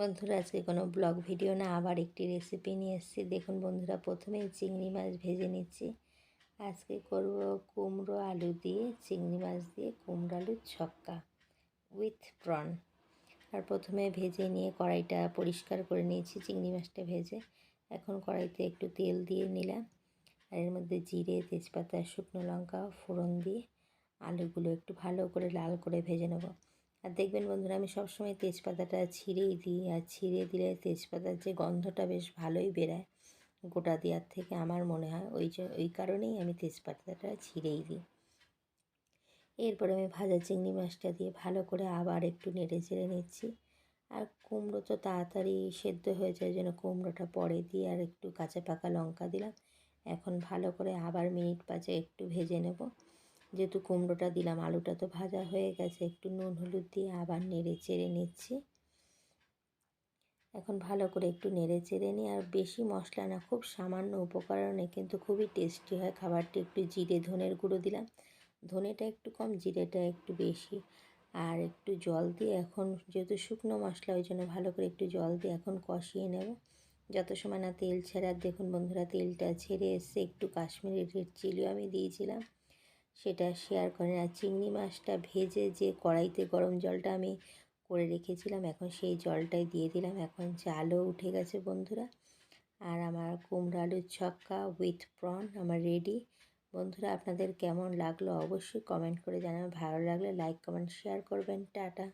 আজকে কোনো blog video না, আবার একটি রেসিপি নিয়ে এসেছি। দেখুন বন্ধুরা, প্রথমেই চিংড়ি মাছ ভেজে নিচ্ছি। আজকে করব কুমড়ো আলু দিয়ে চিংড়ি মাছ দিয়ে কুমড়ো আলুর ছক্কা উইথ প্রন আর প্রথমে ভেজে নিয়ে কড়াইটা পরিষ্কার করে নিয়েছি চিংড়ি মাছটা ভেজে। এখন কড়াইতে একটু তেল দিয়ে নিলাম। আর এর মধ্যে জিরে, তেজপাতা, শুকনো লঙ্কা, ফোড়ন দিয়ে আলুগুলো একটু ভালো করে লাল করে ভেজে নেব। আর দেখবেন বন্ধুরা, আমি সবসময় তেজপাতাটা ছিঁড়েই দিই, আর ছিঁড়ে দিলে তেজপাতার যে গন্ধটা বেশ ভালোই বেরায় গোটা দেওয়ার থেকে আমার মনে হয়। ওই যে, ওই কারণেই আমি তেজপাতাটা ছিঁড়েই দিই। এরপরে আমি ভাজা চিংড়ি মাছটা দিয়ে ভালো করে আবার একটু নেড়ে চেড়ে নিচ্ছি। আর কুমড়ো তো তাড়াতাড়ি সেদ্ধ হয়ে যায় জন্য কুমড়োটা পরে দিয়ে আর একটু কাঁচা পাকা লঙ্কা দিলাম। এখন ভালো করে আবার মিনিট পাঁচে একটু ভেজে নেব। যেহেতু কুমড়োটা দিলাম, আলুটা তো ভাজা হয়ে গেছে, একটু নুন হলুদ দিয়ে আবার নেড়ে চেড়ে নিচ্ছি। এখন ভালো করে একটু নেড়ে চেড়ে নিই, আর বেশি মশলা না, খুব সামান্য উপকরণে কিন্তু খুবই টেস্টি হয় খাবারটি। একটু জিরে ধনের গুঁড়ো দিলাম, ধনেটা একটু কম, জিরেটা একটু বেশি। আর একটু জল দিয়ে এখন যেহেতু শুকনো মশলা, ওই জন্য ভালো করে একটু জল দিয়ে এখন কষিয়ে নেব। যত সময় না তেল ছেড়ার দেখুন বন্ধুরা, তেলটা ছেড়ে এসে একটু কাশ্মীরি রেড চিলিও আমি দিয়েছিলাম। সেটা শেয়ার করেন আর চিংড়ি মাছটা ভেজে যে কড়াইতে গরম জলটা আমি করে রেখেছিলাম, এখন সেই জলটাই দিয়ে দিলাম। এখন চালও উঠে গেছে বন্ধুরা। আর আমার কুমড়ো আলুর ছক্কা উইথ প্রন আমার রেডি বন্ধুরা, আপনাদের কেমন লাগল অবশ্যই কমেন্ট করে জানাবেন। ভালো লাগলে লাইক কমেন্ট শেয়ার করবেন। Ta ta.